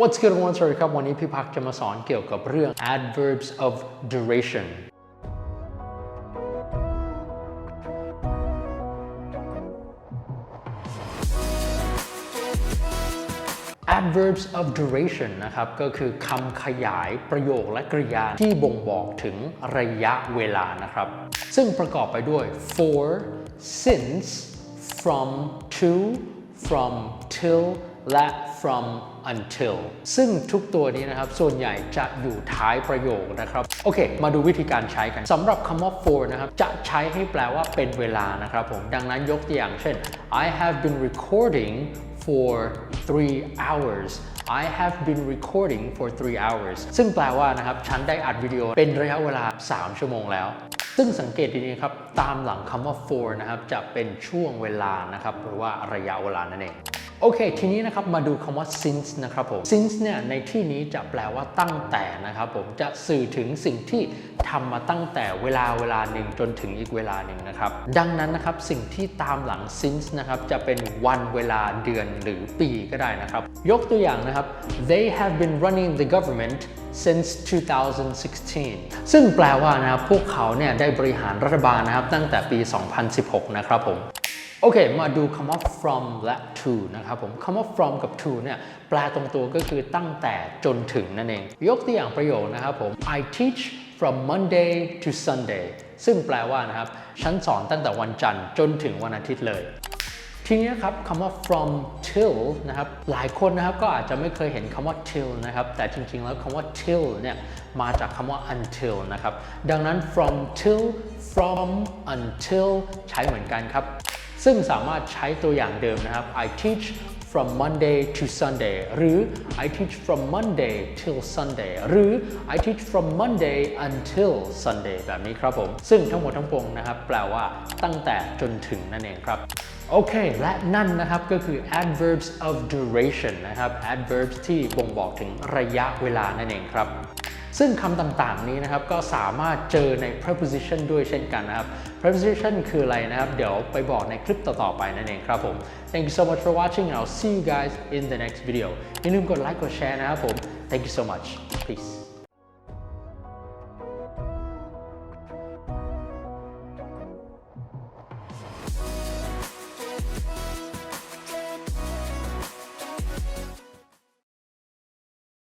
What's good one สวัสดีครับ วันนี้พี่พักจะมาสอนเกี่ยวกับเรื่อง adverbs of duration adverbs of duration นะครับ ก็คือคำขยายประโยคและกริยาที่บ่งบอกถึงระยะเวลานะครับ ซึ่งประกอบไปด้วย for since from to from till และ from until ซึ่งทุกตัวนี้นะครับ ส่วนใหญ่จะอยู่ท้ายประโยคนะครับ โอเค มาดูวิธีการใช้กันสำหรับคำว่า for นะครับ จะใช้ให้แปลว่าเป็นเวลานะครับผม ดังนั้นยกตัวอย่างเช่น I have been recording for three hours I have been recording for three hours ซึ่งแปลว่านะครับ ฉันได้อัดวิดีโอเป็นระยะเวลา 3 ชั่วโมงแล้วซึ่งสังเกตดีๆครับ ตามหลังคำว่า for นะครับ จะเป็นช่วงเวลานะครับ หรือว่าระยะเวลานั่นเอง โอเค ทีนี้นะครับมาดูคำว่า since นะครับผม since เนี่ยในที่นี้จะแปลว่าตั้งแต่นะครับผมจะสื่อถึงสิ่งที่ทำมาตั้งแต่เวลาเวลาหนึ่งจนถึงอีกเวลาหนึ่งนะครับ ดังนั้นนะครับสิ่งที่ตามหลัง since นะครับจะเป็นวันเวลาเดือนหรือปีก็ได้นะครับ ยกตัวอย่างนะครับ they have been running the government since 2016 ซึ่งแปลว่านะครับพวกเขาเนี่ยได้บริหารรัฐบาลนะครับตั้งแต่ปี 2016 นะครับผม โอเค มาดูคำว่า from และ to นะครับผมคำว่า from กับ to เนี่ยแปลตรงตัวก็คือตั้งแต่จนถึงนั่นเอง ยกตัวอย่างประโยคนะครับผม I teach from Monday to Sunday ซึ่งแปลว่านะครับ ฉันสอนตั้งแต่วันจันทร์จนถึงวันอาทิตย์เลย ทีนี้ครับคำว่า from till นะครับ หลายคนนะครับก็อาจจะไม่เคยเห็นคำว่า till นะครับ แต่จริงๆ แล้วคำว่า till เนี่ยมาจากคำว่า until นะครับ ดังนั้น from till from until ใช้เหมือนกันครับ ซึ่งสามารถใช้ตัวอย่างเดิมนะครับ I teach from Monday to Sunday หรือ I teach from Monday till Sunday หรือ I teach from Monday until Sunday แบบนี้ครับผม ซึ่งทั้งหมดทั้งปวงนะครับ แปลว่าตั้งแต่จนถึงนั่นเองครับ โอเค และนั่นนะครับก็คือ adverbs of duration นะครับ adverbs ที่บ่งบอกถึงระยะเวลานั่นเองครับ ซึ่งคำต่างๆนี้นะครับก็สามารถเจอใน preposition ด้วยเช่นกันนะครับ preposition คืออะไรนะครับ เดี๋ยวไปบอกในคลิปต่อๆไปนั่นเองครับผม thank you so much for watching and I'll see you guys in the next video อย่าลืมกดไลค์กดแชร์นะครับผม thank you so much peace